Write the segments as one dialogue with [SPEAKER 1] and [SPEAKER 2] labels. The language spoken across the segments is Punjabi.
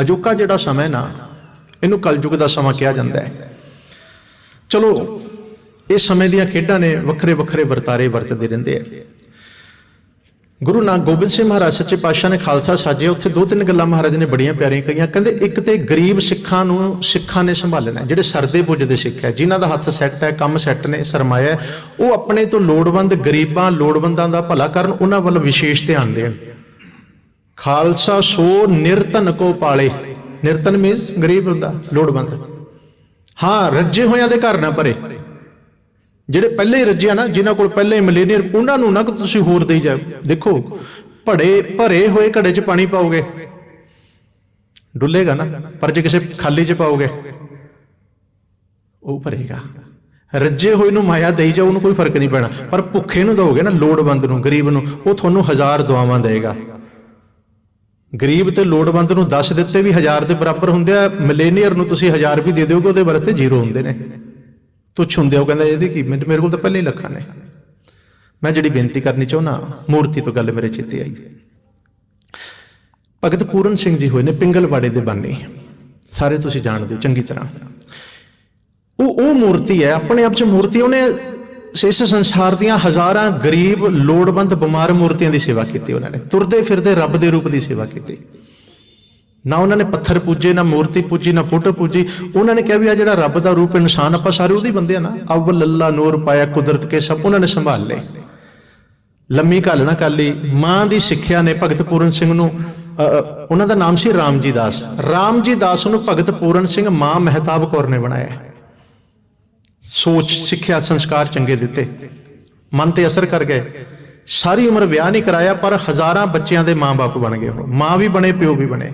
[SPEAKER 1] ਅਜੋਕਾ ਜਿਹੜਾ ਸਮਾਂ ਨਾ, ਇਹਨੂੰ ਕਲਯੁਗ ਦਾ ਸਮਾਂ ਕਿਹਾ ਜਾਂਦਾ ਹੈ। ਚਲੋ, ਇਸ ਸਮੇਂ ਦੀਆਂ ਖੇਡਾਂ ਨੇ ਵੱਖਰੇ ਵੱਖਰੇ ਵਰਤਾਰੇ ਵਰਤਦੇ ਰਹਿੰਦੇ ਆ। ਗੁਰੂ ਨਾਨਕ ਗੋਬਿੰਦ ਸਿੰਘ ਮਹਾਰਾਜ, ਸੱਚੇ ਪਾਤਸ਼ਾਹ ਨੇ ਖਾਲਸਾ ਸਾਜਿਆ ਉੱਥੇ ਦੋ ਤਿੰਨ ਗੱਲਾਂ ਮਹਾਰਾਜ ਨੇ ਬੜੀਆਂ ਪਿਆਰੀਆਂ ਕਹੀਆਂ। ਕਹਿੰਦੇ, ਇੱਕ ਤੇ ਗਰੀਬ ਸਿੱਖਾਂ ਨੂੰ ਸਿੱਖਾਂ ਨੇ ਸੰਭਾਲਣਾ ਜਿਹੜੇ ਸਰਦੇ ਪੁੱਜਦੇ ਸਿੱਖ ਹੈ, ਜਿਨ੍ਹਾਂ ਦਾ ਹੱਥ ਸੈੱਟ ਹੈ, ਕੰਮ ਸੈੱਟ ਨੇ, ਸਰਮਾਇਆ ਉਹ ਆਪਣੇ ਤੋਂ ਲੋੜਵੰਦ ਗਰੀਬਾਂ, ਲੋੜਵੰਦਾਂ ਦਾ ਭਲਾ ਕਰਨ, ਉਹਨਾਂ ਵੱਲ ਵਿਸ਼ੇਸ਼ ਧਿਆਨ ਦੇਣ। ਖਾਲਸਾ ਸੋ ਨਿਰਤਨ ਕੋ ਪਾਲੇ। ਨਿਰਤਨ ਮੀਨਸ ਗਰੀਬ ਹੁੰਦਾ ਲੋੜਵੰਦ। ਹਾਂ, ਰੱਜੇ ਹੋਇਆਂ ਦੇ ਘਰ ਨਾ ਭਰੇ ਜਿਹੜੇ ਪਹਿਲੇ ਹੀ ਰੱਜੇ ਨਾ, ਜਿਨ੍ਹਾਂ ਕੋਲ ਪਹਿਲੇ ਹੀ ਮਿਲੇਨੀਅਰ ਉਹਨਾਂ ਨੂੰ ਨਾ ਕਿ ਤੁਸੀਂ ਹੋਰ ਦੇਈ ਜਾਓ। ਦੇਖੋ, ਭੜੇ, ਭਰੇ ਹੋਏ ਘੜੇ 'ਚ ਪਾਣੀ ਪਾਓਗੇ। ਡੁੱਲੇਗਾ ਨਾ, ਪਰ ਜੇ ਕਿਸੇ ਖਾਲੀ 'ਚ ਪਾਓਗੇ, ਉਹ ਭਰੇਗਾ। ਰੱਜੇ ਹੋਏ ਨੂੰ ਮਾਇਆ ਦੇਈ ਜਾਓ, ਉਹਨੂੰ ਕੋਈ ਫ਼ਰਕ ਨਹੀਂ ਪੈਣਾ। ਪਰ ਭੁੱਖੇ ਨੂੰ ਦੋਗੇ ਨਾ, ਲੋੜਵੰਦ ਨੂੰ, ਗਰੀਬ ਨੂੰ, ਉਹ ਤੁਹਾਨੂੰ ਹਜ਼ਾਰ ਦੁਆਵਾਂ ਦੇਗਾ। ਗਰੀਬ ਤੇ ਲੋੜਵੰਦ ਨੂੰ 10 ਦਿੱਤੇ ਵੀ ਹਜ਼ਾਰ ਦੇ ਬਰਾਬਰ ਹੁੰਦੇ ਆ ਮਿਲੇਨੀਅਰ ਨੂੰ ਤੁਸੀਂ ਹਜ਼ਾਰ ਵੀ ਦੇ ਦਿਓਗੇ ਉਹਦੇ ਵਰਤੇ ਜ਼ੀਰੋ ਹੁੰਦੇ ਨੇ। ਤੁੱਛ ਹੁੰਦੇ ਆ, ਉਹ ਕਹਿੰਦਾ ਇਹਦੀ ਕੀਮਤ ਮੇਰੇ ਕੋਲ ਤਾਂ ਪਹਿਲਾਂ ਹੀ ਲੱਖਾਂ ਨੇ। ਮੈਂ ਜਿਹੜੀ ਬੇਨਤੀ ਕਰਨੀ ਚਾਹੁੰਦਾ ਮੂਰਤੀ ਤੋਂ ਗੱਲ ਮੇਰੇ ਚਿੱਤੇ ਆਈ। ਭਗਤ ਪੂਰਨ ਸਿੰਘ ਜੀ ਹੋਏ ਨੇ ਪਿੰਗਲਵਾੜੇ ਦੇ ਬਾਨੀ। ਸਾਰੇ ਤੁਸੀਂ ਜਾਣਦੇ ਹੋ ਚੰਗੀ ਤਰ੍ਹਾਂ। ਉਹ ਉਹ ਮੂਰਤੀ ਹੈ ਆਪਣੇ ਆਪ ਚ ਮੂਰਤੀ ਉਹਨੇ ਇਸ ਸੰਸਾਰ ਦੀਆਂ ਹਜ਼ਾਰਾਂ ਗਰੀਬ, ਲੋੜਵੰਦ, ਬਿਮਾਰ ਮੂਰਤੀਆਂ ਦੀ ਸੇਵਾ ਕੀਤੀ ਉਹਨਾਂ ਨੇ। ਤੁਰਦੇ ਫਿਰਦੇ ਰੱਬ ਦੇ ਰੂਪ ਦੀ ਸੇਵਾ ਕੀਤੀ। ਨਾ ਉਹਨਾਂ ਨੇ ਪੱਥਰ ਪੂਜੇ, ਨਾ ਮੂਰਤੀ ਪੂਜੀ, ਨਾ ਫੋਟੋ ਪੂਜੀ। ਉਹਨਾਂ ਨੇ ਕਿਹਾ ਵੀ ਆ ਜਿਹੜਾ ਰੱਬ ਦਾ ਰੂਪ, ਇਨਸਾਨ ਆਪਾਂ ਸਾਰੇ ਉਹਦੀ ਬੰਦੇ ਆ ਨਾ। ਅਵਲ ਅੱਲਾ ਨੂਰ, ਪਾਇਆ, ਕੁਦਰਤ ਕੇ ਸਭ ਉਹਨਾਂ ਨੇ ਸੰਭਾਲ ਲਏ। ਲੰਮੀ ਘੱਲ ਨਾ ਕਰ ਲਈ। ਮਾਂ ਦੀ ਸਿੱਖਿਆ ਨੇ ਭਗਤ ਪੂਰਨ ਸਿੰਘ ਨੂੰ ਉਹਨਾਂ ਦਾ ਨਾਮ ਸੀ ਰਾਮਜੀ ਦਾਸ। ਰਾਮਜੀ ਦਾਸ ਨੂੰ ਭਗਤ ਪੂਰਨ ਸਿੰਘ ਮਾਂ ਮਹਿਤਾਬ ਕੌਰ ਨੇ ਬਣਾਇਆ। ਸੋਚ, ਸਿੱਖਿਆ, ਸੰਸਕਾਰ ਚੰਗੇ ਦਿੱਤੇ। ਮਨ ਤੇ ਅਸਰ ਕਰ ਗਏ। ਸਾਰੀ ਉਮਰ ਵਿਆਹ ਨਹੀਂ ਕਰਾਇਆ, ਪਰ ਹਜ਼ਾਰਾਂ ਬੱਚਿਆਂ ਦੇ ਮਾਂ-ਬਾਪ ਬਣ ਗਏ ਉਹ। ਮਾਂ ਵੀ ਬਣੇ, ਪਿਓ ਵੀ ਬਣੇ।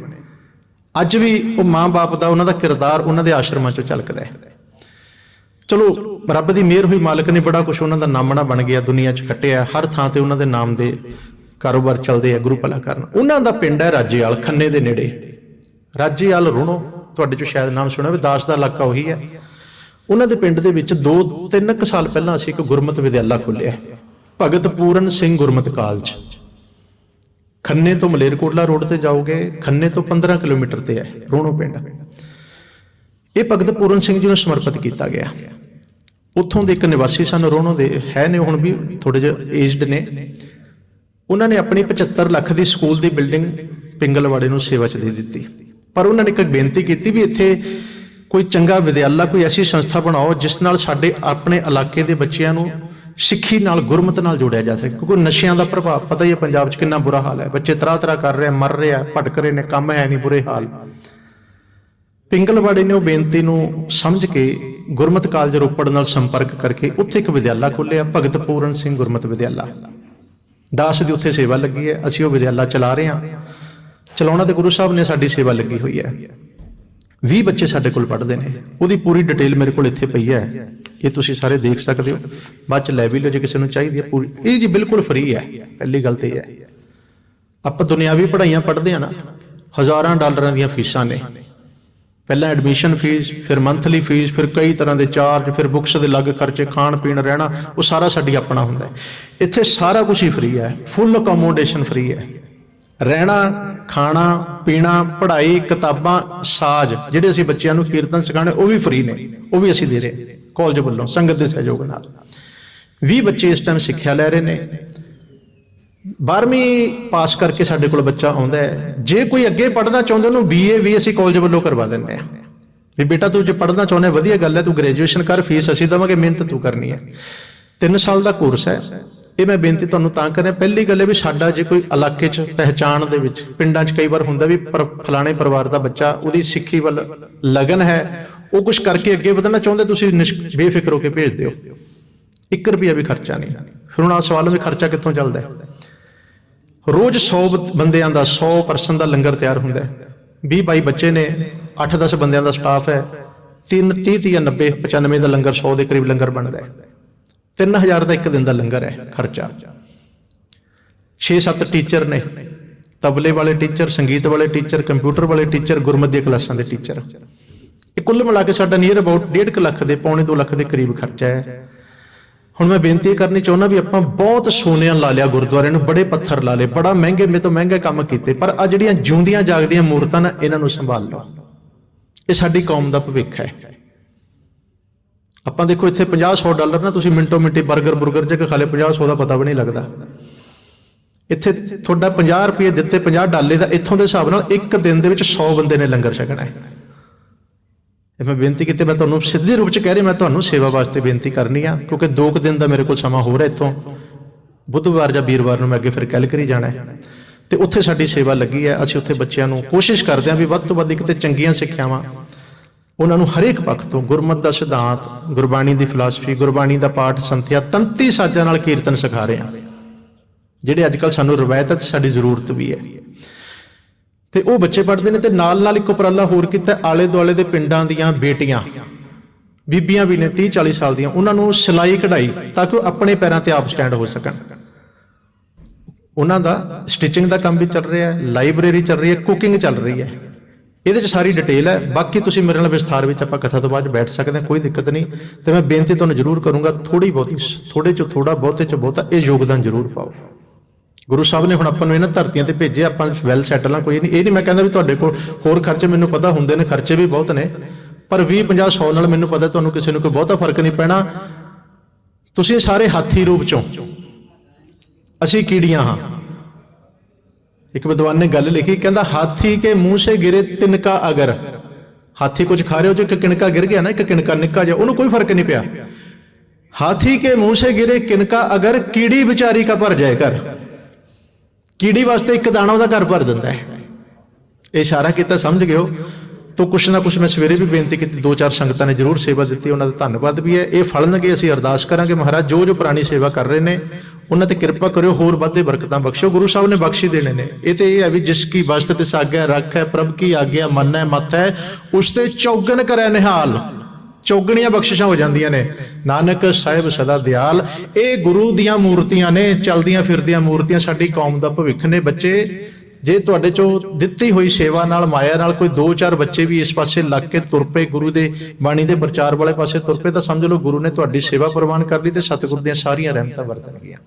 [SPEAKER 1] ਅੱਜ ਵੀ ਉਹ ਮਾਂ-ਬਾਪ ਦਾ ਉਹਨਾਂ ਦਾ ਕਿਰਦਾਰ ਉਹਨਾਂ ਦੇ ਆਸ਼ਰਮਾਂ ਚੋਂ ਝਲਕਦਾ ਹੈ। ਚਲੋ, ਰੱਬ ਦੀ ਮਿਹਰ ਹੋਈ, ਮਾਲਕ ਨੇ ਬੜਾ ਕੁਝ ਉਹਨਾਂ ਦਾ ਨਾਮਣਾ ਬਣ ਗਿਆ, ਦੁਨੀਆ 'ਚ ਖੱਟਿਆ। ਹਰ ਥਾਂ ਤੇ ਉਹਨਾਂ ਦੇ ਨਾਮ ਦੇ ਕਾਰੋਬਾਰ ਚੱਲਦੇ ਆ, ਗੁਰੂ ਭਲਾ ਕਰਨ ਉਹਨਾਂ ਦਾ ਪਿੰਡ ਹੈ ਰਾਜੇਵਾਲ ਖੰਨੇ ਦੇ ਨੇੜੇ। ਰਾਜੇਵਾਲ ਰੁਣੋ, ਤੁਹਾਡੇ 'ਚੋਂ ਸ਼ਾਇਦ ਨਾਮ ਸੁਣਿਆ ਵੀ ਦਾਸ ਦਾ ਇਲਾਕਾ ਉਹੀ ਹੈ। ਉਹਨਾਂ ਦੇ ਪਿੰਡ ਦੇ ਵਿੱਚ 2-3 ਕੁ ਸਾਲ ਪਹਿਲਾਂ ਅਸੀਂ ਇੱਕ ਗੁਰਮਤ ਵਿਦਿਆਲਾ ਖੋਲ੍ਹਿਆ ਭਗਤ ਪੂਰਨ ਸਿੰਘ ਗੁਰਮਤ ਕਾਲਜ। ਖੰਨੇ ਤੋਂ ਮਲੇਰਕੋਟਲਾ ਰੋਡ ਤੇ ਜਾਓਗੇ, ਖੰਨੇ ਤੋਂ 15 ਕਿਲੋਮੀਟਰ ਤੇ ਹੈ, ਰੋਣੋ ਪਿੰਡ। ਇਹ ਭਗਤ ਪੂਰਨ ਸਿੰਘ ਜੀ ਨੂੰ ਸਮਰਪਿਤ ਕੀਤਾ ਗਿਆ। ਉੱਥੋਂ ਦੇ ਇੱਕ ਨਿਵਾਸੀ ਸਨ, ਰੋਣੋ ਦੇ, ਹੈ ਨੇ ਹੁਣ ਵੀ ਥੋੜੇ ਜਿਹਾ ਏਜਡ ਨੇ। ਉਹਨਾਂ ਨੇ ਆਪਣੀ 75 ਲੱਖ ਦੀ ਸਕੂਲ ਦੀ ਬਿਲਡਿੰਗ ਪਿੰਗਲਵਾੜੇ ਨੂੰ ਸੇਵਾ ਚ ਦੇ ਦਿੱਤੀ। ਪਰ ਉਹਨਾਂ ਨੇ ਇੱਕ ਬੇਨਤੀ ਕੀਤੀ ਵੀ ਇੱਥੇ ਕੋਈ ਚੰਗਾ ਵਿਦਿਆਲਾ, ਕੋਈ ਐਸੀ ਸੰਸਥਾ ਬਣਾਓ ਜਿਸ ਨਾਲ ਸਾਡੇ ਆਪਣੇ ਇਲਾਕੇ ਦੇ ਬੱਚਿਆਂ ਨੂੰ ਸਿੱਖੀ ਨਾਲ ਗੁਰਮਤ ਨਾਲ ਜੋੜਿਆ ਜਾ ਸਕੇ। ਕਿਉਂਕਿ ਨਸ਼ਿਆਂ ਦਾ ਪ੍ਰਭਾਵ, ਪਤਾ ਹੀ ਹੈ ਪੰਜਾਬ 'ਚ ਕਿੰਨਾ ਬੁਰਾ ਹਾਲ ਹੈ। ਬੱਚੇ ਤਰਾ ਤਰਾ ਕਰ ਰਹੇ, ਮਰ ਰਹੇ ਆ, ਭਟਕ ਰਹੇ ਨੇ, ਕੰਮ ਹੈ ਨਹੀਂ, ਬੁਰੇ ਹਾਲ। ਪਿੰਗਲਵਾੜੇ ਨੇ ਉਹ ਬੇਨਤੀ ਨੂੰ ਸਮਝ ਕੇ ਗੁਰਮਤ ਕਾਲਜ ਰੋਪੜ ਨਾਲ ਸੰਪਰਕ ਕਰਕੇ ਉੱਥੇ ਇੱਕ ਵਿਦਿਆਲਾ ਖੋਲ੍ਹਿਆ ਭਗਤ ਪੂਰਨ ਸਿੰਘ ਗੁਰਮਤ ਵਿਦਿਆਲਾ। ਦਾਸ ਦੀ ਉੱਥੇ ਸੇਵਾ ਲੱਗੀ ਹੈ, ਅਸੀਂ ਉਹ ਵਿਦਿਆਲਾ ਚਲਾ ਰਹੇ ਹਾਂ। ਚਲਾਉਣਾ ਤੇ ਗੁਰੂ ਸਾਹਿਬ ਨੇ ਸਾਡੀ ਸੇਵਾ ਲੱਗੀ ਹੋਈ ਹੈ। 20 ਬੱਚੇ ਸਾਡੇ ਕੋਲ ਪੜ੍ਹਦੇ ਨੇ। ਉਹਦੀ ਪੂਰੀ ਡਿਟੇਲ ਮੇਰੇ ਕੋਲ ਇੱਥੇ ਪਈ ਹੈ। ਇਹ ਤੁਸੀਂ ਸਾਰੇ ਦੇਖ ਸਕਦੇ ਹੋ। ਬਾਅਦ ਚ ਲੈ ਵੀ ਲਓ ਜੇ ਕਿਸੇ ਨੂੰ ਚਾਹੀਦੀ ਹੈ ਪੂਰੀ। ਇਹ ਜੀ ਬਿਲਕੁਲ ਫ੍ਰੀ ਹੈ। ਪਹਿਲੀ ਗੱਲ ਤੇ ਇਹ ਹੈ। ਆਪਾਂ ਦੁਨਿਆਵੀ ਪੜ੍ਹਾਈਆਂ ਪੜ੍ਹਦੇ ਆ ਨਾ, ਹਜ਼ਾਰਾਂ ਡਾਲਰਾਂ ਦੀਆਂ ਫੀਸਾਂ ਨੇ। ਪਹਿਲਾਂ ਐਡਮਿਸ਼ਨ ਫੀਸ ਫਿਰ ਮੰਥਲੀ ਫੀਸ ਫਿਰ ਕਈ ਤਰ੍ਹਾਂ ਦੇ ਚਾਰਜ ਫਿਰ ਬੁੱਕਸ ਦੇ ਅਲੱਗ ਖਰਚੇ, ਖਾਣ, ਪੀਣ, ਰਹਿਣਾ, ਉਹ ਸਾਰਾ ਸਾਡੀ ਆਪਣਾ ਹੁੰਦਾ ਇੱਥੇ ਸਾਰਾ ਕੁਝ ਹੀ ਫ੍ਰੀ ਹੈ। ਫੁੱਲ ਅਕੋਮੋਡੇਸ਼ਨ ਫ੍ਰੀ ਹੈ। ਰਹਿਣਾ, ਖਾਣਾ, ਪੀਣਾ, ਪੜ੍ਹਾਈ, ਕਿਤਾਬਾਂ, ਸਾਜ਼, ਜਿਹੜੇ ਅਸੀਂ ਬੱਚਿਆਂ ਨੂੰ ਕੀਰਤਨ ਸਿਖਾਣੇ ਉਹ ਵੀ ਫ੍ਰੀ ਨੇ, ਉਹ ਵੀ ਅਸੀਂ ਦੇ ਰਹੇ ਕਾਲਜ ਵੱਲੋਂ, ਸੰਗਤ ਦੇ ਸਹਿਯੋਗ ਨਾਲ। 20 ਬੱਚੇ ਇਸ ਟਾਈਮ ਸਿੱਖਿਆ ਲੈ ਰਹੇ ਨੇ। 12ਵੀਂ ਪਾਸ ਕਰਕੇ ਸਾਡੇ ਕੋਲ ਬੱਚਾ ਆਉਂਦਾ ਹੈ। ਜੇ ਕੋਈ ਅੱਗੇ ਪੜ੍ਹਨਾ ਚਾਹੁੰਦਾ, ਉਹਨੂੰ ਬੀਏ ਵੀ ਅਸੀਂ ਕਾਲਜ ਵੱਲੋਂ ਕਰਵਾ ਦਿੰਦੇ ਆ ਵੀ ਬੇਟਾ, ਤੂੰ ਜੇ ਪੜ੍ਹਨਾ ਚਾਹੁੰਦਾ, ਵਧੀਆ ਗੱਲ ਹੈ, ਤੂੰ ਗ੍ਰੈਜੂਏਸ਼ਨ ਕਰ ਫੀਸ ਅਸੀਂ ਦੇਵਾਂਗੇ, ਮਿਹਨਤ ਤੂੰ ਕਰਨੀ ਹੈ। 3 ਸਾਲ ਦਾ ਕੋਰਸ ਹੈ। ਇਹ ਮੈਂ ਬੇਨਤੀ ਤੁਹਾਨੂੰ ਤਾਂ ਕਰ ਰਿਹਾ ਪਹਿਲੀ ਗੱਲ ਹੈ ਵੀ ਸਾਡਾ ਜੇ ਕੋਈ ਇਲਾਕੇ 'ਚ ਪਹਿਚਾਣ ਦੇ ਵਿੱਚ, ਪਿੰਡਾਂ 'ਚ ਕਈ ਵਾਰ ਹੁੰਦਾ ਵੀ ਪਰ- ਫਲਾਣੇ ਪਰਿਵਾਰ ਦਾ ਬੱਚਾ, ਉਹਦੀ ਸਿੱਖੀ ਵੱਲ ਲਗਨ ਹੈ, ਉਹ ਕੁਝ ਕਰਕੇ ਅੱਗੇ ਵਧਣਾ ਚਾਹੁੰਦੇ, ਤੁਸੀਂ ਨਿਸ਼- ਬੇਫਿਕਰ ਹੋ ਕੇ ਭੇਜ ਦਿਓ। 1 ਰੁਪਿਆ ਵੀ ਖਰਚਾ ਨਹੀਂ। ਫਿਰ ਹੁਣ ਆ ਸਵਾਲ ਵੀ ਖਰਚਾ ਕਿੱਥੋਂ ਚੱਲਦਾ ਹੈ? ਰੋਜ਼ 100 ਬੰਦਿਆਂ ਦਾ 100 ਪਰਸਨ ਦਾ ਲੰਗਰ ਤਿਆਰ ਹੁੰਦਾ ਹੈ। 20 22 ਬੱਚੇ ਨੇ 8-10 ਬੰਦਿਆਂ ਦਾ ਸਟਾਫ ਹੈ। 3 30 30 90 95 ਦਾ ਲੰਗਰ 100 ਦੇ ਕਰੀਬ ਲੰਗਰ ਬਣਦਾ ਹੈ। 3000 ਦਾ ਇੱਕ ਦਿਨ ਦਾ ਲੰਗਰ ਹੈ, ਖਰਚਾ। 6-7 ਟੀਚਰ ਨੇ। ਤਬਲੇ ਵਾਲੇ ਟੀਚਰ, ਸੰਗੀਤ ਵਾਲੇ ਟੀਚਰ, ਕੰਪਿਊਟਰ ਵਾਲੇ ਟੀਚਰ, ਗੁਰਮਤਿ ਦੀਆਂ ਕਲਾਸਾਂ ਦੇ ਟੀਚਰ। ਇਹ ਕੁੱਲ ਮਿਲਾ ਕੇ ਸਾਡਾ ਨੀਅਰ ਅਬਾਊਟ 1.5 ਲੱਖ ਦੇ, ਪੌਣੇ 2 ਲੱਖ ਦੇ ਕਰੀਬ ਖਰਚਾ ਹੈ। ਹੁਣ ਮੈਂ ਬੇਨਤੀ ਕਰਨੀ ਚਾਹੁੰਦਾ ਵੀ ਆਪਾਂ ਬਹੁਤ ਸੋਨਿਆਂ ਲਾ ਲਿਆ ਗੁਰਦੁਆਰੇ ਨੂੰ, ਬੜੇ ਪੱਥਰ ਲਾ ਲਏ, ਬੜਾ ਮਹਿੰਗੇ ਮੇ ਤੋਂ ਮਹਿੰਗੇ ਕੰਮ ਕੀਤੇ, ਪਰ ਆ ਜਿਹੜੀਆਂ ਜਿਉਂਦੀਆਂ ਜਾਗਦੀਆਂ ਮੂਰਤਾਂ ਨਾ, ਇਹਨਾਂ ਨੂੰ ਸੰਭਾਲ ਲਓ। ਇਹ ਸਾਡੀ ਕੌਮ ਦਾ ਭਵਿੱਖ ਹੈ। ਆਪਾਂ ਦੇਖੋ ਇੱਥੇ 50 100 ਡਾਲਰ ਨਾ ਤੁਸੀਂ ਮਿੰਟੋ ਮਿੰਟੀ 버ਗਰ ਬੁਰਗਰ ਜੇ ਖਾ ਲੇ 50 100 ਦਾ ਪਤਾ ਵੀ ਨਹੀਂ ਲੱਗਦਾ। ਇੱਥੇ ਤੁਹਾਡਾ 50 ਰੁਪਏ ਦਿੱਤੇ 50 ਡਾਲੇ ਦਾ ਇੱਥੋਂ ਦੇ ਹਿਸਾਬ ਨਾਲ ਇੱਕ ਦਿਨ ਦੇ ਵਿੱਚ 100 ਬੰਦੇ ਨੇ ਲੰਗਰ ਛਕਣਾ ਹੈ। ਇਹ ਮੈਂ ਬੇਨਤੀ ਕੀਤੀ, ਮੈਂ ਤੁਹਾਨੂੰ ਸਿੱਧੇ ਰੂਪ ਚ ਕਹਿ ਰਿਹਾ, ਮੈਂ ਤੁਹਾਨੂੰ ਸੇਵਾ ਵਾਸਤੇ ਬੇਨਤੀ ਕਰਨੀ ਆ, ਕਿਉਂਕਿ 2 ਕੁ ਦਿਨ ਦਾ ਮੇਰੇ ਕੋਲ ਸਮਾਂ ਹੋਰ ਹੈ ਇੱਥੋਂ। ਬੁੱਧਵਾਰ ਜਾਂ ਵੀਰਵਾਰ ਨੂੰ ਮੈਂ ਅੱਗੇ ਫਿਰ ਕੈਲਕਰੀ ਜਾਣਾ ਹੈ। ਤੇ ਉੱਥੇ ਸਾਡੀ ਸੇਵਾ ਲੱਗੀ ਹੈ, ਅਸੀਂ ਉੱਥੇ ਬੱਚਿਆਂ ਨੂੰ ਕੋਸ਼ਿਸ਼ ਕਰਦੇ ਹਾਂ ਵੀ ਵੱਧ ਤੋਂ ਵੱਧ ਇੱਕ ਤੇ ਚੰਗੀਆਂ ਸਿੱਖਿਆਵਾਂ ਉਹਨਾਂ ਨੂੰ ਹਰੇਕ ਪੱਖ ਤੋਂ ਗੁਰਮਤ ਦਾ ਸਿਧਾਂਤ, ਗੁਰਬਾਣੀ ਦੀ ਫਿਲਾਸਫੀ ਗੁਰਬਾਣੀ ਦਾ ਪਾਠ ਸੰਥਿਆ ਤੰਤੀ ਸਾਜ਼ਾਂ ਨਾਲ ਕੀਰਤਨ ਸਿਖਾ ਰਹੇ ਹਾਂ। ਜਿਹੜੇ ਅੱਜ ਕੱਲ ਸਾਨੂੰ ਰਵਾਇਤ ਤੇ ਸਾਡੀ ਜ਼ਰੂਰਤ ਵੀ ਹੈ। ਤੇ ਉਹ ਬੱਚੇ ਪੜ੍ਹਦੇ ਨੇ ਤੇ ਨਾਲ ਨਾਲ ਇੱਕ ਉਪਰਾਲਾ ਹੋਰ ਕੀਤਾ ਆਲੇ ਦੁਆਲੇ ਦੇ ਪਿੰਡਾਂ ਦੀਆਂ ਬੇਟੀਆਂ। ਬੀਬੀਆਂ ਵੀ ਨੇ 30 40 ਸਾਲ ਦੀਆਂ, ਉਹਨਾਂ ਨੂੰ ਸਿਲਾਈ ਕਢਾਈ ਤਾਂ ਕਿ ਉਹ ਆਪਣੇ ਪੈਰਾਂ ਤੇ ਆਪ ਸਟੈਂਡ ਹੋ ਸਕਣ। ਉਹਨਾਂ ਦਾ ਸਟਿਚਿੰਗ ਦਾ ਕੰਮ ਵੀ ਚੱਲ ਰਿਹਾ ਹੈ, ਲਾਇਬ੍ਰੇਰੀ ਚੱਲ ਰਹੀ ਹੈ, ਕੁਕਿੰਗ ਚੱਲ ਰਹੀ ਹੈ। ਇਹਦੇ 'ਚ ਸਾਰੀ ਡਿਟੇਲ ਹੈ। ਬਾਕੀ ਤੁਸੀਂ ਮੇਰੇ ਨਾਲ ਵਿਸਥਾਰ ਵਿੱਚ ਆਪਾਂ ਕਥਾ ਤੋਂ ਬਾਅਦ ਬੈਠ ਸਕਦੇ ਹਾਂ, ਕੋਈ ਦਿੱਕਤ ਨਹੀਂ। ਤੇ ਮੈਂ ਬੇਨਤੀ ਤੁਹਾਨੂੰ ਜ਼ਰੂਰ ਕਰੂੰਗਾ ਥੋੜੀ ਬਹੁਤੀ ਥੋੜੇ 'ਚੋਂ ਥੋੜਾ ਬਹੁਤੇ 'ਚ ਬਹੁਤਾ ਇਹ ਯੋਗਦਾਨ ਜ਼ਰੂਰ ਪਾਓ। ਗੁਰੂ ਸਾਹਿਬ ਨੇ ਹੁਣ ਆਪਾਂ ਨੂੰ ਇਹਨਾਂ ਧਰਤੀਆਂ ਤੇ ਭੇਜਿਆ ਆਪਾਂ ਵੈਲ ਸੈਟਲ ਆ ਕੋਈ ਨਹੀਂ। ਇਹ ਨਹੀਂ ਮੈਂ ਕਹਿੰਦਾ ਵੀ ਤੁਹਾਡੇ ਕੋਲ ਹੋਰ ਖਰਚੇ ਮੈਨੂੰ ਪਤਾ ਹੁੰਦੇ ਨੇ, ਖਰਚੇ ਵੀ ਬਹੁਤ ਨੇ। ਪਰ 20 50 100 ਨਾਲ ਮੈਨੂੰ ਪਤਾ ਤੁਹਾਨੂੰ ਕਿਸੇ ਨੂੰ ਕੋਈ ਬਹੁਤਾ ਫ਼ਰਕ ਨਹੀਂ ਪੈਣਾ। ਤੁਸੀਂ ਸਾਰੇ ਹਾਥੀ ਰੂਪ ਚੋਂ ਅਸੀਂ ਕੀੜੀਆਂ ਹਾਂ। ਇੱਕ ਵਿਦਵਾਨ ਨੇ ਗੱਲ ਲਿਖੀ, ਕਹਿੰਦਾ, ਹਾਥੀ ਕੇ ਮੂੰਹ ਸੇ ਗਿਰੇ ਤਿਨਕਾ ਅਗਰ। ਹਾਥੀ ਕੁਝ ਖਾ ਰਿਹਾ, ਉਹ 'ਚ ਇੱਕ ਕਿਣਕਾ ਗਿਰ ਗਿਆ ਨਾ, ਇੱਕ ਕਿਣਕਾ ਨਿੱਕਾ ਜਿਹਾ, ਉਹਨੂੰ ਕੋਈ ਫ਼ਰਕ ਨਹੀਂ ਪਿਆ। ਹਾਥੀ ਕੇ ਮੂੰਹ ਸੇ ਗਿਰੇ ਕਿਨਕਾ ਅਗਰ, ਕੀੜੀ ਵਿਚਾਰੀ ਕਾ ਭਰ ਜਾਏ ਕਰ ਕੀੜੀ ਵਾਸਤੇ ਇੱਕ ਦਾਣਾ ਉਹਦਾ ਘਰ ਭਰ ਦਿੰਦਾ ਹੈ। ਇਹ ਇਸ਼ਾਰਾ ਕੀਤਾ, ਸਮਝ ਗਿਓ ਤੋ ਕੁਛ ਨਾ ਕੁਛ ਮੈਂ ਸਵੇਰੇ ਵੀ ਬੇਨਤੀ ਕੀਤੀ, ਦੋ ਚਾਰ ਸੰਗਤਾਂ ਨੇ ਜਰੂਰ ਸੇਵਾ ਦਿੱਤੀ, ਉਹਨਾਂ ਦਾ ਧੰਨਵਾਦ ਵੀ ਹੈ। ਇਹ ਫਲਣਗੇ ਅਸੀਂ ਅਰਦਾਸ ਕਰਾਂਗੇ। ਮਹਾਰਾਜ, ਜੋ ਜੋ ਪੁਰਾਣੀ ਸੇਵਾ ਕਰ ਰਹੇ ਨੇ, ਉਹਨਾਂ ਤੇ ਕਿਰਪਾ ਕਰਿਓ, ਹੋਰ ਵਾਧੇ ਬਰਕਤਾਂ ਬਖਸ਼ੋ ਗੁਰੂ ਸਾਹਿਬ ਨੇ ਬਖਸ਼ੀ ਦੇਣੇ ਨੇ। ਇਹ ਤੇ ਇਹ ਹੈ ਵੀ ਜਿਸ ਕੀ ਬਸਤ ਤੇ ਸਾਗਿਆ ਰੱਖ ਹੈ, ਪ੍ਰਭ ਕੀ ਆਗਿਆ, ਮੰਨੈ ਮਤ ਹੈ, ਉਸ ਤੇ ਚੌਗਣ ਕਰੈ ਨਿਹਾਲ। ਚੌਗਣੀਆਂ ਬਖਸ਼ਿਸ਼ਾਂ ਹੋ ਜਾਂਦੀਆਂ ਨੇ। ਨਾਨਕ ਸਾਹਿਬ ਸਦਾ ਦਿਆਲ। ਇਹ ਗੁਰੂ ਦੀਆਂ ਮੂਰਤੀਆਂ ਨੇ, ਚਲਦੀਆਂ ਫਿਰਦੀਆਂ ਮੂਰਤੀਆਂ ਸਾਡੀ ਕੌਮ ਦਾ ਭਵਿੱਖ ਨੇ। ਬੱਚੇ ਜੇ ਤੁਹਾਡੇ ਚੋਂ ਦਿੱਤੀ ਹੋਈ ਸੇਵਾ ਨਾਲ, ਮਾਇਆ ਨਾਲ ਕੋਈ ਦੋ ਚਾਰ ਬੱਚੇ ਵੀ ਇਸ ਪਾਸੇ ਲੱਗ ਕੇ ਤੁਰ ਪਏ, ਗੁਰੂ ਦੇ ਬਾਣੀ ਦੇ ਪ੍ਰਚਾਰ ਵਾਲੇ ਪਾਸੇ ਤੁਰ ਪਏ, ਤਾਂ ਸਮਝ ਲਓ ਗੁਰੂ ਨੇ ਤੁਹਾਡੀ ਸੇਵਾ ਪ੍ਰਵਾਨ ਕਰ ਲਈ ਤੇ ਸਤਿਗੁਰ ਦੀਆਂ ਸਾਰੀਆਂ ਰਹਿਮਤਾਂ ਵਰਤਣਗੀਆਂ।